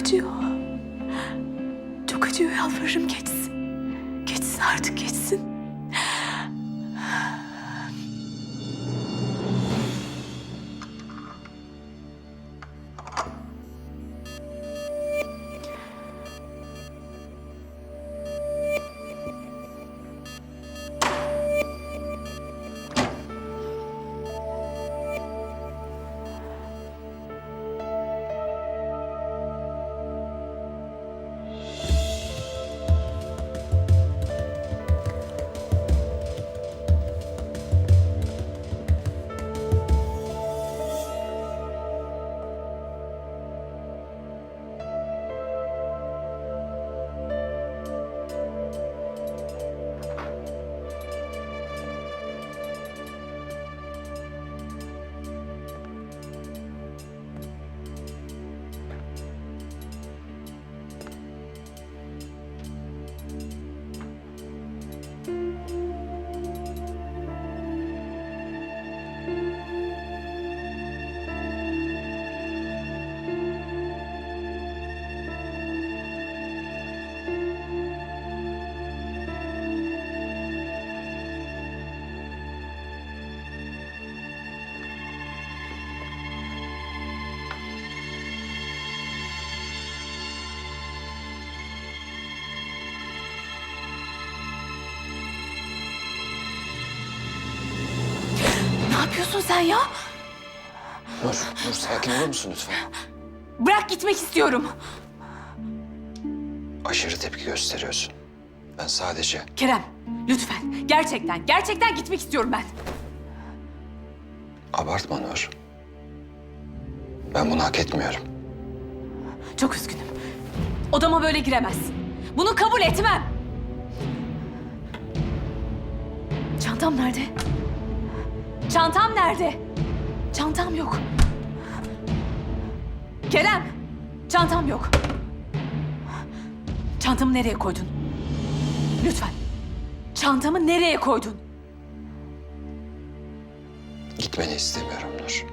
acıyor. Çok acıyor yalvarırım geçsin. Geçsin artık geçsin. Yapıyorsun sen ya? Nur, Nur sakin olur musun lütfen? Bırak gitmek istiyorum. Aşırı tepki gösteriyorsun. Ben sadece Kerem lütfen gerçekten gerçekten gitmek istiyorum ben. abartma Nur. Ben bunu hak etmiyorum. Çok üzgünüm. Odama böyle giremezsin. Bunu kabul etmem. Çantam nerede? Çantam nerede? Çantam yok. Kerem, çantam yok. Çantamı nereye koydun? Lütfen. Çantamı nereye koydun? Gitmeni istemiyorum Nur.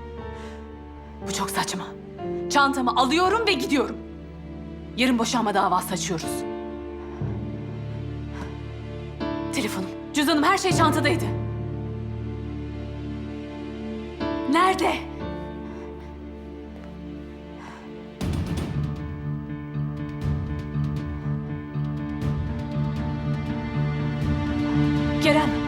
Bu çok saçma. Çantamı alıyorum ve gidiyorum. Yarın boşanma davası açıyoruz. Telefonum, cüzdanım, her şey çantadaydı. Nerede? Kerem.